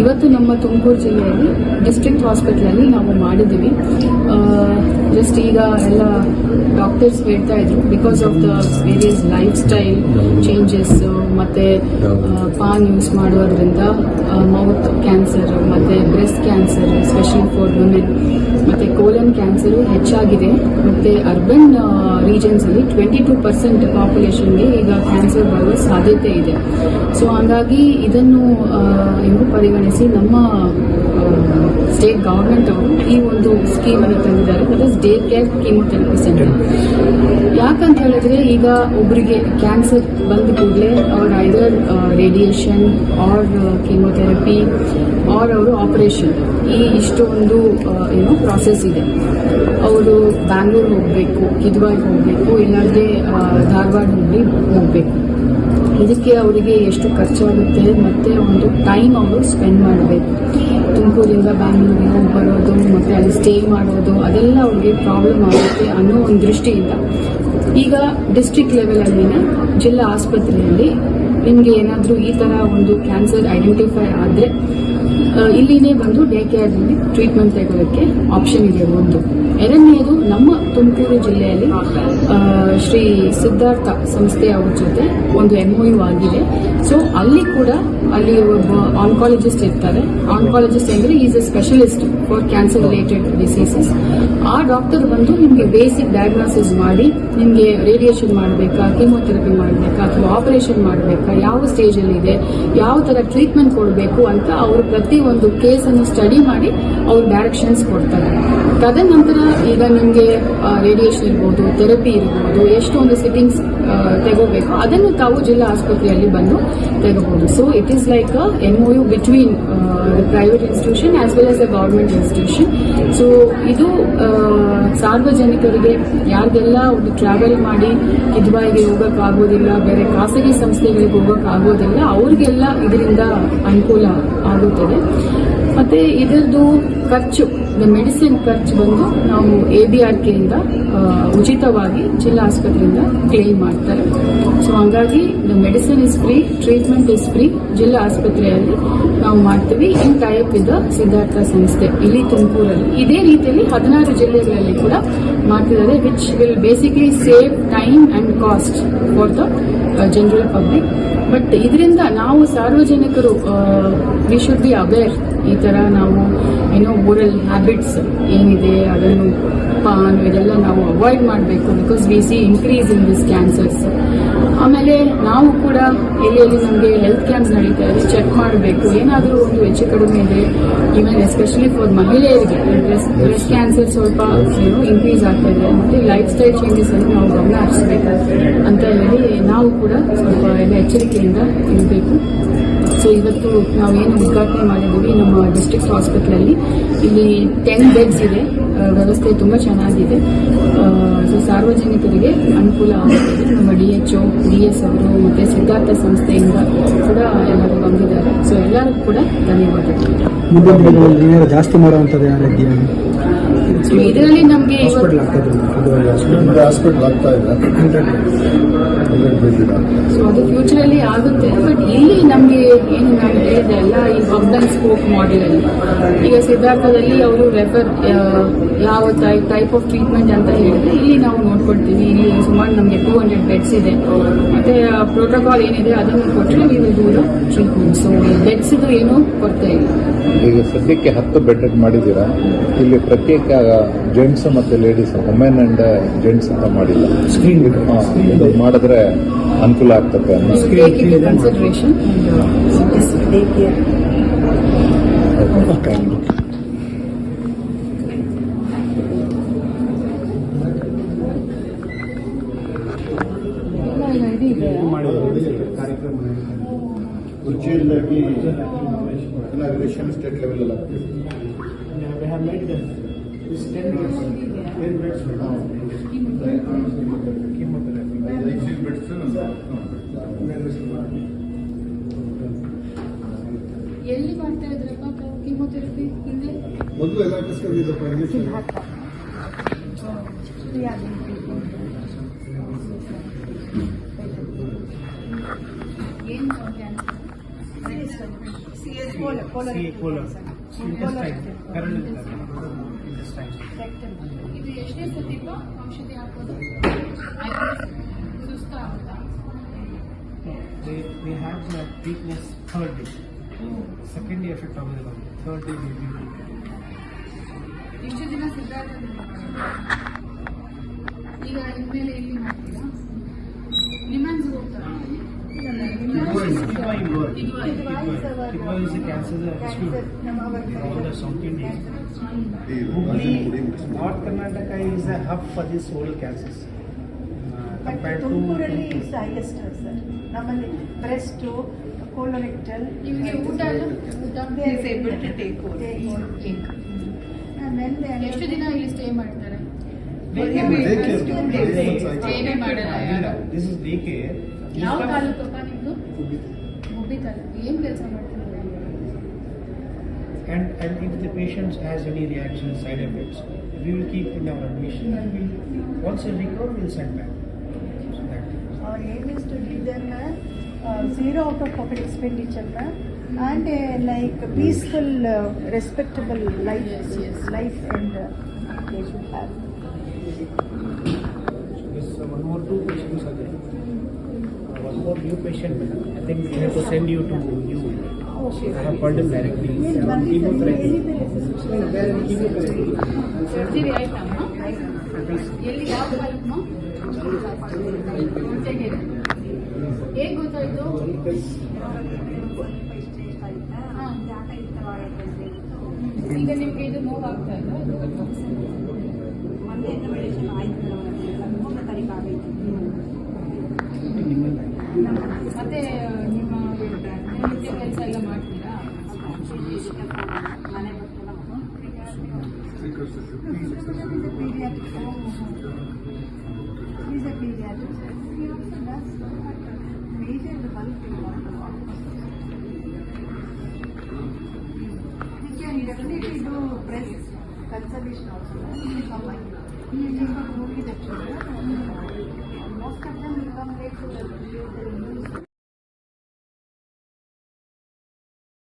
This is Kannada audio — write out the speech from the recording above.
ಇವತ್ತು ನಮ್ಮ ತುಮಕೂರು ಜಿಲ್ಲೆಯಲ್ಲಿ ಡಿಸ್ಟ್ರಿಕ್ಟ್ ಹಾಸ್ಪಿಟ್ಲಲ್ಲಿ ನಾವು ಮಾಡಿದ್ದೀವಿ. ಜಸ್ಟ್ ಈಗ ಎಲ್ಲ ಡಾಕ್ಟರ್ಸ್ ಹೇಳ್ತಾ ಇದ್ರು because of the various lifestyle changes ಮತ್ತೆ ಪಾನ್ ಯೂಸ್ ಮಾಡೋದ್ರಿಂದ ಮೌತ್ ಕ್ಯಾನ್ಸರ್ ಮತ್ತೆ breast cancer special for women ಮತ್ತೆ ಕೋಲನ್ ಕ್ಯಾನ್ಸರ್ ಹೆಚ್ಚಾಗಿದೆ. ಮತ್ತೆ ಅರ್ಬನ್ ರೀಜನ್ಸ್ ಅಲ್ಲಿ ಟ್ವೆಂಟಿ ಟೂ ಪರ್ಸೆಂಟ್ ಪಾಪ್ಯುಲೇಷನ್ಗೆ ಈಗ ಕ್ಯಾನ್ಸರ್ ಬರುವ ಸಾಧ್ಯತೆ ಇದೆ. ಸೊ ಹಾಗಾಗಿ ಇದನ್ನು ಏನು ಪರಿಗಣಿಸಿ ನಮ್ಮ ಸ್ಟೇಟ್ ಗೌರ್ಮೆಂಟ್ ಅವರು ಈ ಒಂದು ಸ್ಕೀಮ್ ಅನ್ನು ತಂದಿದ್ದಾರೆ. That is day care chemotherapy centre ಯಾಕಂತ ಹೇಳಿದ್ರೆ ಈಗ ಒಬ್ಬರಿಗೆ ಕ್ಯಾನ್ಸರ್ ಬಂದ ಕೂಡಲೇ ಅವ್ರ either radiation or chemotherapy or ಅವರು ಆಪರೇಷನ್ ಈ ಇಷ್ಟೊಂದು ಏನು ಪ್ರಾಸೆಸ್ ಇದೆ. ಅವರು ಬ್ಯಾಂಗ್ಳೂರ್ ಹೋಗಬೇಕು ಕಿದ್ವಾಗ್ ಹೋಗಬೇಕು, ಇಲ್ಲಾಂದ್ರೆ ಧಾರವಾಡ ಹೋಗಿ ಹೋಗಬೇಕು. ಇದಕ್ಕೆ ಅವರಿಗೆ ಎಷ್ಟು ಖರ್ಚಾಗುತ್ತೆ ಮತ್ತೆ ಒಂದು ಟೈಮ್ ಅವರು ಸ್ಪೆಂಡ್ ಮಾಡಬೇಕು. ತುಮಕೂರಿಂದ ಬ್ಯಾಂಗ್ಳೂರಿಗೆ ಹೋಗಿ ಬರೋದು, ಮತ್ತು ಅಲ್ಲಿ ಸ್ಟೇ ಮಾಡೋದು, ಅದೆಲ್ಲ ಅವ್ರಿಗೆ ಪ್ರಾಬ್ಲಮ್ ಆಗುತ್ತೆ ಅನ್ನೋ ಒಂದು ದೃಷ್ಟಿಯಿಂದ. ಈಗ ಡಿಸ್ಟ್ರಿಕ್ಟ್ ಲೆವೆಲಲ್ಲಿನ ಜಿಲ್ಲಾ ಆಸ್ಪತ್ರೆಯಲ್ಲಿ ನಿಮಗೆ ಏನಾದರೂ ಈ ಥರ ಒಂದು ಕ್ಯಾನ್ಸರ್ ಐಡೆಂಟಿಫೈ ಆದರೆ ಇಲ್ಲಿನೇ ಬಂದು ಡೇ ಕೇರ್ನಲ್ಲಿ ಟ್ರೀಟ್ಮೆಂಟ್ ತೆಗೊಳ್ಳೋಕ್ಕೆ ಆಪ್ಷನ್ ಇದೆ ಒಂದು. ಎರಡನೇದು ನಮ್ಮ ತುಮಕೂರು ಜಿಲ್ಲೆಯಲ್ಲಿ ಶ್ರೀ ಸಿದ್ಧಾರ್ಥ ಸಂಸ್ಥೆ ಅವ್ರ ಜೊತೆ ಒಂದು ಎಮ್ಒಯು ಆಗಿದೆ. ಸೊ ಅಲ್ಲಿ ಕೂಡ ಅಲ್ಲಿ ಒಬ್ಬ ಆನ್ಕಾಲಜಿಸ್ಟ್ ಇರ್ತಾರೆ. ಆನ್ಕಾಲಜಿಸ್ಟ್ ಅಂದರೆ is a specialist for cancer related diseases ಆ ಡಾಕ್ಟರ್ ಬಂದು ನಿಮಗೆ ಬೇಸಿಕ್ ಡಯಾಗ್ನೋಸಿಸ್ ಮಾಡಿ, ನಿಮಗೆ ರೇಡಿಯೇಷನ್ ಮಾಡಬೇಕಾ ಕೀಮೋಥೆರಪಿ ಮಾಡಬೇಕಾ, ಅಥವಾ ಆಪರೇಷನ್ ಮಾಡಬೇಕಾ, ಯಾವ ಸ್ಟೇಜಲ್ಲಿ ಇದೆ, ಯಾವ ಥರ ಟ್ರೀಟ್ಮೆಂಟ್ ಕೊಡಬೇಕು ಅಂತ ಅವರು ಪ್ರತಿ ಒಂದು ಕೇಸನ್ನು ಸ್ಟಡಿ ಮಾಡಿ ಅವ್ರು ಡೈರೆಕ್ಷನ್ಸ್ ಕೊಡ್ತಾರೆ. ತದನಂತರ ಈಗ ನಿಮಗೆ ರೇಡಿಯೇಷನ್ ಇರ್ಬೋದು ಥೆರಪಿ ಇರ್ಬೋದು ಎಷ್ಟೊಂದು ಸಿಟ್ಟಿಂಗ್ಸ್ ತಗೋಬೇಕು, ಅದನ್ನು ತಾವು ಜಿಲ್ಲಾ ಆಸ್ಪತ್ರೆಯಲ್ಲಿ ಬಂದು ತೆಗಬಹುದು. So it is like an O U between private institution as well as the government institution so ಇದು ಸಾರ್ವಜನಿಕರಿಗೆ ಯಾರಿಗೆಲ್ಲ ಒಂದು ಟ್ರಾವೆಲ್ ಮಾಡಿ ಕಿದ್ವಾಯಿಗೆ ಹೋಗೋಕ್ಕಾಗೋದಿಲ್ಲ, ಬೇರೆ ಖಾಸಗಿ ಸಂಸ್ಥೆಗಳಿಗೆ ಹೋಗೋಕ್ಕಾಗೋದಿಲ್ಲ, ಅವ್ರಿಗೆಲ್ಲ ಇದರಿಂದ ಅನುಕೂಲ ಆಗುತ್ತದೆ. ಮತ್ತೆ ಇದರದ್ದು ಖರ್ಚು ಮೆಡಿಸಿನ್ ಖರ್ಚು ಬಂದು ನಾವು ಎ ಬಿ ಆರ್ ಕೆಯಿಂದ ಉಚಿತವಾಗಿ ಜಿಲ್ಲಾ ಆಸ್ಪತ್ರೆಯಿಂದ ಕ್ಲೇಮ್ ಮಾಡ್ತಾರೆ. ಸೊ ಹಂಗಾಗಿ medicine is free treatment is free ಜಿಲ್ಲಾ ಆಸ್ಪತ್ರೆಯಲ್ಲಿ ನಾವು ಮಾಡ್ತೀವಿ. ಇನ್ ಟೈಪ್ ಇದ್ದ ಸಿದ್ಧಾರ್ಥ ಸಂಸ್ಥೆ, ಇಲ್ಲಿ ತುಮಕೂರಲ್ಲಿ. ಇದೇ ರೀತಿಯಲ್ಲಿ ಹದಿನಾರು ಜಿಲ್ಲೆಗಳಲ್ಲಿ ಕೂಡ ಮಾಡ್ತಿದ್ದಾರೆ which will basically save time and cost for the general public but ಇದರಿಂದ ನಾವು ಸಾರ್ವಜನಿಕರು ವಿ ಶುಡ್ ಬಿ ಅವೇರ್ ಈ ಥರ ನಾವು ಏನೋ ಓರಲ್ ಹ್ಯಾಬಿಟ್ಸ್ ಏನಿದೆ, ಅದನ್ನು ಪಾನ್ ಇದೆಲ್ಲ ನಾವು ಅವಾಯ್ಡ್ ಮಾಡಬೇಕು because we see increase in this cancers ಆಮೇಲೆ ನಾವು ಕೂಡ ಎಲ್ಲಿ ನಮಗೆ ಹೆಲ್ತ್ ಕ್ಯಾಂಪ್ಸ್ ನಡೀತಾ ಇದೆ ಚೆಕ್ ಮಾಡಬೇಕು. ಏನಾದರೂ ಒಂದು ಹೆಚ್ಚು ಕಡಿಮೆ ಇದೆ ಈವನ್ ಎಸ್ಪೆಷಲಿ ಫಾರ್ ಮಹಿಳೆಯರಿಗೆ ಬ್ರೆಸ್ಟ್ ಕ್ಯಾನ್ಸರ್ ಸ್ವಲ್ಪ ಏನು ಇನ್ಕ್ರೀಸ್ ಆಗ್ತಾ ಇದೆ. ಮತ್ತು ಲೈಫ್ ಸ್ಟೈಲ್ ಚೇಂಜಸ್ ಅನ್ನು ನಾವು ಗಮನ ಹರಿಸಬೇಕು ಅಂತ ಹೇಳಿ ನಾವು ಕೂಡ ಸ್ವಲ್ಪ ಎಲ್ಲ ಎಚ್ಚರಿಕೆಯಿಂದ ಇರಬೇಕು. ಸೊ ಇವತ್ತು ನಾವೇನು ಉದ್ಘಾಟನೆ ಮಾಡಿದ್ದೀವಿ ನಮ್ಮ ಡಿಸ್ಟ್ರಿಕ್ಟ್ ಹಾಸ್ಪಿಟ್ಲಲ್ಲಿ ಇಲ್ಲಿ ಟೆನ್ ಬೆಡ್ಸ್ ಇದೆ. ವ್ಯವಸ್ಥೆ ತುಂಬ ಚೆನ್ನಾಗಿದೆ. ಸೊ ಸಾರ್ವಜನಿಕರಿಗೆ ಅನುಕೂಲ ಆಗುತ್ತದೆ ನಮ್ಮ D H O D S ಅವರು ಮತ್ತು ಸಿದ್ಧಾರ್ಥ ಸಂಸ್ಥೆಯಿಂದ ಕೂಡ ಎಲ್ಲರೂ ಬಂದಿದ್ದಾರೆ. ಸೊ ಎಲ್ಲರಿಗೂ ಕೂಡ ಧನ್ಯವಾದಗಳು. ಮುಂದಿನ ದಿನಗಳಲ್ಲಿ ಜಾಸ್ತಿ ಮಾಡುವಂಥದ್ದು ಇದರಲ್ಲಿ ನಮಗೆ ಹಾಸ್ಪಿಟಲ್ ಆಗ್ತಾ ಇದೆ. ಸೊ ಅದು ಫ್ಯೂಚರಲ್ಲಿ ಆಗುತ್ತೆ. ಬಟ್ ಇಲ್ಲಿ ನಮಗೆ ಏನು ನಾನು ಹೇಳಿದೆ ಅಲ್ಲ ಈ ಹಬ್ ಅಂಡ್ ಸ್ಕೋಪ್ ಮಾಡೆಲಲ್ಲಿ ಈಗ ಸಿದ್ಧಾರ್ಥದಲ್ಲಿ ಅವರು ರೆಫರ್ ಯಾವ ಟೈಪ್ ಟೈಪ್ ಆಫ್ ಟ್ರೀಟ್ಮೆಂಟ್ ಅಂತ ಹೇಳಿದ್ರೆ ಇಲ್ಲಿ ನಾವು ನೋಡ್ಕೊಳ್ತೀವಿ. ಇಲ್ಲಿ ಸುಮಾರು ನಮಗೆ ಟೂ ಹಂಡ್ರೆಡ್ ಬೆಡ್ಸ್ ಇದೆ. ಮತ್ತೆ ಪ್ರೋಟೋಕಾಲ್ ಏನಿದೆ ಅದನ್ನು ಕೊಟ್ಟರೆ will do the treatment so beds ಇದು ಏನು ಕೊರತೆ ಇಲ್ಲ. ಈಗ ಸದ್ಯಕ್ಕೆ ಹತ್ತು ಬೆಡ್ ಮಾಡಿದ್ದೀರಾ? ಇಲ್ಲಿ ಪ್ರತ್ಯೇಕ ಜೆಂಟ್ಸ್ ಮತ್ತು ಲೇಡೀಸ್ ವುಮೆನ್ ಅಂಡ್ ಜೆಂಟ್ಸ್ ಅಂತ ಮಾಡಿಲ್ಲ. ಸ್ಕ್ರೀನ್ ಹಾ, ಇದು ಮಾಡಿದ್ರೆ ಅನುಕೂಲ ಆಗ್ತದೆ ಅನ್ನೋ ಟೇಕ್ ಇನ್ ಕನ್ಸಿಡರೇಷನ್ ಕುರ್ಚಿಯಿಂದಾಗಿ ಇನಾಗ್ರೇಷನ್ ಸ್ಟೇಟ್ ಲೆವೆಲ್ ಅಲ್ಲಿ ಆಗ್ತದೆ ಎಲ್ಲಿ ಮಾಡ್ತಾ ಇದ್ರಪ್ಪ ಕೀಮೋಥೆರಪಿ ಹಿಂದೆ ಮೊದಲು ಎಲ್ಲ ಕಸ್ಕೊಂಡಿದ್ದಪ್ಪ ಇಂಜೆಕ್ಷನ್ ಏನು cancer CA colon, intestine, current intestine. ಇದು ಎಷ್ಟನೇ ಸತಿಪ ಔಷಧಿ ಹಾಕೋದು ಸುಸ್ತಾಗುತ್ತಾ They, they have the weakness third day. Second day effect ಆಗೋದಿಲ್ಲ ಥರ್ಡ್ ಡೇ they will ಇಷ್ಟು ದಿನ ಸಿದ್ಧಾರ್ಥದಲ್ಲಿ ಈಗ ಇನ್ಮೇಲೆ ಎಲ್ಲಿ ಮಾಡ್ತೀರಾ ನಿಮ್ಮನ್ಸ್ ಹೋಗ್ತಾರಾ Kidwa in work. Kidwa. Kidwa is a cancer hospital. All the South India. Hubli, North Karnataka is a hub for these oral cancers. 230ರಲ್ಲಿ ಸೈಜೆಸ್ಟರ್ ಸರ್. ನಮ್ಮಲ್ಲಿ ಬ್ರೆಸ್ಟ್ ಕೋಲೋರೆಕ್ಟಲ್ ಯುಗೆ ಊಟ unable to take own ನಾ ನೆಂದೆ ದಿನ ಇಲ್ಲಿ ಸ್ಟೇ ಮಾಡ್ತಾರೆ? ದಿಸ್ ಇಸ್ ಏನು ಕೆಲಸ ಮಾಡ್ತೀರಾ and I'm need the patients reaction side effects we will keep in admission and we what's uh recover will sent back Our aim is to give them a, uh, zero out of pocket expenditure uh, and a like a peaceful, uh, respectable life, yes, yes. life and uh, they should have. Yes, one more two questions again. Uh, one more new patient, madam. I think we have to send you to you. Oh, I have called him directly. Yes, chemotherapy. Chemotherapy. Surgery right now. ಎಲ್ಲಿ ಯಾವ ಕೊರಟಗೆರೆ ಹೇಗ್ ಗೊತ್ತಾಯ್ತು. ಈಗ ನಿಮ್ಗೆ ಇದು ನೋವು ಆಗ್ತಾ ಇಲ್ಲ ಮತ್ತೆ ನಿಮ್ಮ ದಿನನಿತ್ಯ ఈడెవరి ఇటు ప్రెస్ కన్సర్వేషన్ అవసరం ఈ మూవీ తెచ్చుకుంటే మోస్ట్ ఆఫ్ దమ్